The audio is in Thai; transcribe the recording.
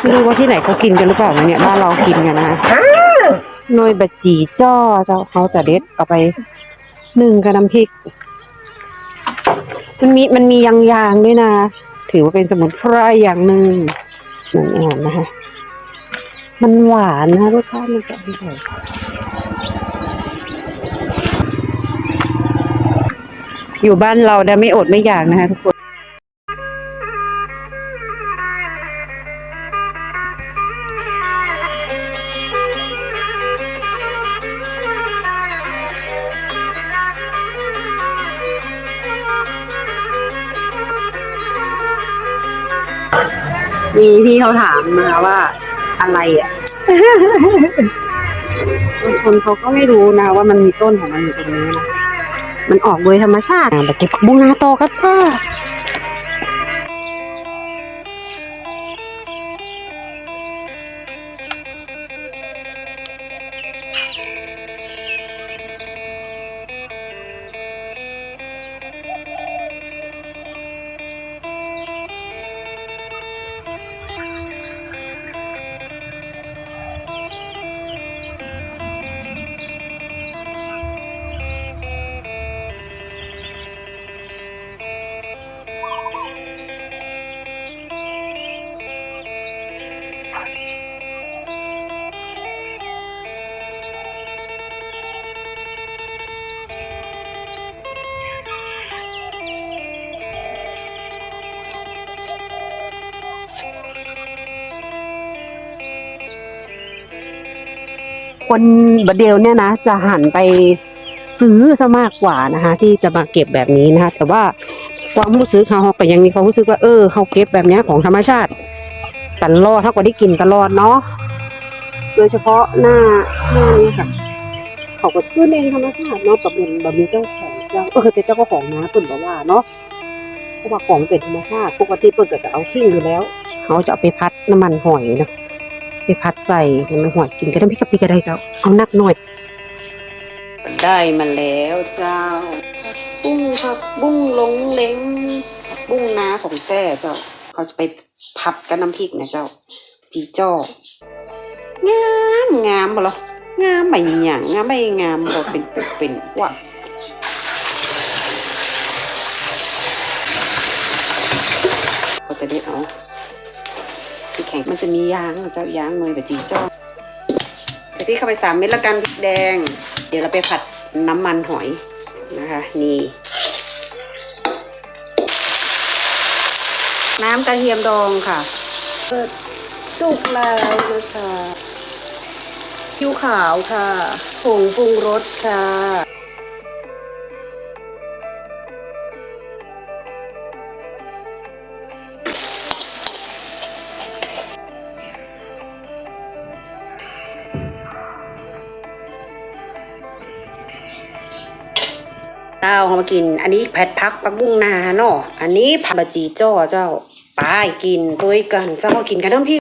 ไม่รู้ว่าที่ไหนเขากินกันหรือเปล่านะเนี่ยบ้านเรากินกันนะหน่วยบะจีจ้อเจ้าเขาจะเด็ดเอาไปหนึ่งกับน้ำพริก มันมีมันมียางยางๆด้วยนะ ถือว่าเป็นสมุนไพรอย่างหนึ่งหนึ่งอ่อนนะคะ มันหวานนะรสชาติมันจะอร่อย อยู่บ้านเราได้ไม่อดไม่อยากนะคะทุกคนมีที่เขาถามมาว่าอะไรอะบางคนเขาก็ไม่รู้นะว่ามันมีต้นของมันอยู่ตรงนี้นะ มันออกโดยธรรมชาติแบบเก็บผักบุ้งนาโตอครับ คนบดเดลเนี่ยนะ จะหันไปซื้อซะมากกว่านะคะ ที่จะมาเก็บแบบนี้นะคะ แต่ว่าความรู้สึกเขาก็ยังมีความรู้สึกว่าเออเขาเก็บแบบนี้ของธรรมชาติตลอดเท่ากับได้กินตลอดเนาะโดยเฉพาะหน้าหน้านี้ค่ะเขาก็ขึ้นเองธรรมชาติเนาะกับเป็นแบบมีเจ้าของเจ้าเออเป็นเจ้าของนะเปิ่นบอกว่าเนาะเพราะว่าของเป็นธรรมชาติปกติเปิ่นก็จะเอาทิ้งอยู่แล้ว เขาจะเอาไปพัดน้ำมันหอยนะ ไปพัดใส่น้ำมันหอยกินก็ได้พี่กับพี่ก็ได้เจ้า เอานักหน่อย ได้มาแล้วเจ้า บุ้งผักบุ้งลงเล้ง บุ้งนาของแต้เจ้า เขาจะไปผัดกับน้ำพริกนะเจ้า จีจ้องามงามบ่หรองามไม่หยังงามไม่งามบ่เป็นเป็นเป็นว่ะเขาจะได้เอา แข็งมันจะมียางเจ้ายางหน่อยแบบจีจ้อใส่พริกเข้าไปสามเม็ดแล้วกันพริกแดง เดี๋ยวเราไปผัดน้ำมันหอยนะคะ นี่ น้ำกระเทียมดองค่ะเปิดสุกแล้วนะคะคิวขาวค่ะผงปรุงรสค่ะ เต้าเอามากิน อันนี้แพทพักปักบุ้งนาเนาะอันนี้ผัดบะจีจ้อเจ้าไปกินด้วยกันเจ้ากินกันน้ำพี่